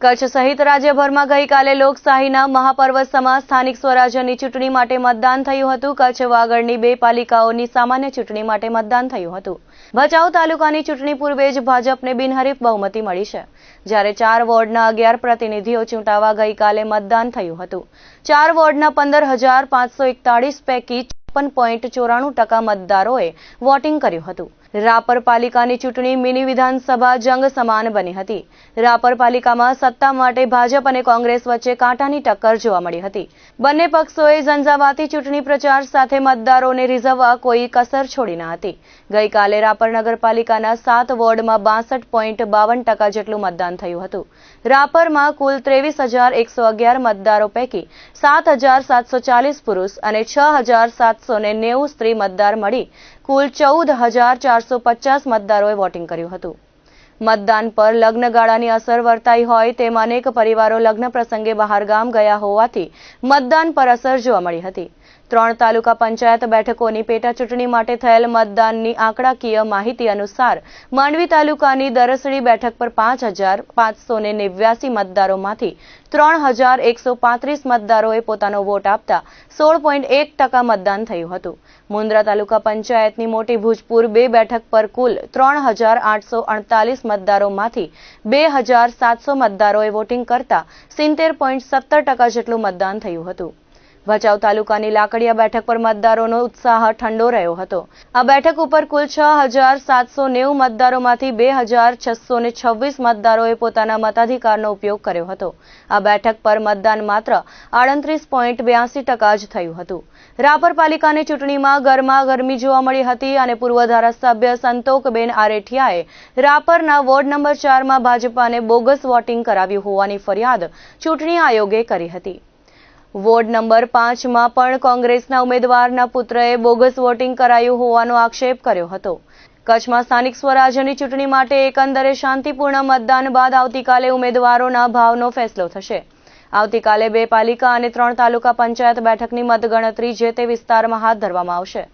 કચ્છ સહિત રાજ્યભરમાં ગઈકાલે લોકશાહીના મહાપર્વ સમા સ્થાનિક સ્વરાજ્યની ચૂંટણી માટે મતદાન થયું હતું. કચ્છ વાગડની બે પાલિકાઓની સામાન્ય ચૂંટણી માટે મતદાન થયું હતું. ભચાઉ તાલુકાની ચૂંટણી પૂર્વે જ ભાજપને બિનહરીફ બહુમતી મળી છે. જ્યારે ચાર વોર્ડના અગિયાર પ્રતિનિધિઓ ચૂંટાવા ગઈકાલે મતદાન થયું હતું. ચાર વોર્ડના પંદર હજાર પાંચસો એકતાળીસ પૈકી ટકા મતદારોએ વોટિંગ કર્યું હતું. રાપર પાલિકાની ચૂંટણી મિની વિધાનસભા જંગ સમાન બની હતી. રાપર પાલિકામાં સત્તા માટે ભાજપ અને કોંગ્રેસ વચ્ચે કાંટાની ટક્કર જોવા મળી હતી. બંને પક્ષોએ ઝંઝાવાતી ચૂંટણી પ્રચાર સાથે મતદારોને રીઝવવા કોઈ કસર છોડી ન હતી. ગઈકાલે રાપર નગરપાલિકાના સાત વોર્ડમાં બાસઠ પોઈન્ટ બાવન ટકા જેટલું મતદાન થયું હતું. રાપરમાં કુલ ત્રેવીસ હજાર એકસો અગિયાર મતદારો પૈકી સાત હજાર સાતસો ચાલીસ પુરુષ અને છ હજાર સાતસો સ્ત્રી મતદાર મળી, કુલ ચૌદ હજાર ચારસો પચાસ મતદારોએ વોટિંગ કર્યું હતું. મતદાન પર લગ્નગાળાની અસર વર્તાઈ હોય તેમ અનેક પરિવારો લગ્ન પ્રસંગે બહારગામ ગયા હોવાથી મતદાન પર અસર જોવા મળી હતી. ત્રણ તાલુકા પંચાયત બેઠકોની પેટા ચૂંટણી માટે થયેલ મતદાનની આંકડાકીય માહિતી અનુસાર માંડવી તાલુકાની દરસડી બેઠક પર પાંચ હજાર પાંચસો ને મતદારોમાંથી ત્રણ હજાર એકસો પાંત્રીસ મતદારોએ પોતાનો વોટ આપતા સોળ પોઈન્ટ એક ટકા મતદાન થયું હતું. મુન્દ્રા તાલુકા પંચાયતની મોટી ભૂજપુર બે બેઠક પર કુલ ત્રણ હજાર આઠસો અડતાલીસ મતદારોમાંથી બે હજાર સાતસો મતદારોએ વોટિંગ કરતા સિત્તેર પોઈન્ટ સત્તર ટકા જેટલું મતદાન થયું હતું. ભચાઉ તાલુકાની લાકડિયા બેઠક પર મતદારોનો ઉત્સાહ ઠંડો રહ્યો હતો. આ બેઠક ઉપર કુલ છ હજાર સાતસો નેવું મતદારોમાંથી બે હજાર છસો છવ્વીસ મતદારોએ પોતાના મતાધિકારનો ઉપયોગ કર્યો હતો. આ બેઠક પર મતદાન માત્ર આડત્રીસ પોઈન્ટ બ્યાસી ટકા જ થયું હતું. રાપર પાલિકાની ચૂંટણીમાં ગરમા ગરમી જોવા મળી હતી અને પૂર્વ ધારાસભ્ય સંતોકબેન આરેઠિયાએ રાપરના વોર્ડ નંબર ચારમાં ભાજપાને બોગસ વોટિંગ કરાવ્યું હોવાની ફરિયાદ ચૂંટણી આયોગે કરી હતી. વોર્ડ નંબર પાંચમાં પણ કોંગ્રેસના ઉમેદવારના પુત્રએ બોગસ વોટિંગ કરાયું હોવાનો આક્ષેપ કર્યો હતો. કચ્છમાં સ્થાનિક સ્વરાજ્યની ચૂંટણી માટે એકંદરે શાંતિપૂર્ણ મતદાન બાદ આવતીકાલે ઉમેદવારોના ભાવનો ફેસલો થશે. આવતીકાલે બે પાલિકા અને ત્રણ તાલુકા પંચાયત બેઠકની મતગણતરી જે તે વિસ્તારમાં હાથ ધરવામાં આવશે.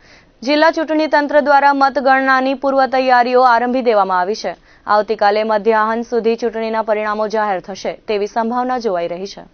જિલ્લા ચૂંટણી તંત્ર દ્વારા મતગણનાની પૂર્વ તૈયારીઓ આરંભી દેવામાં આવી છે. આવતીકાલે મધ્યાહન સુધી ચૂંટણીના પરિણામો જાહેર થશે તેવી સંભાવના જોવાઈ રહી છે.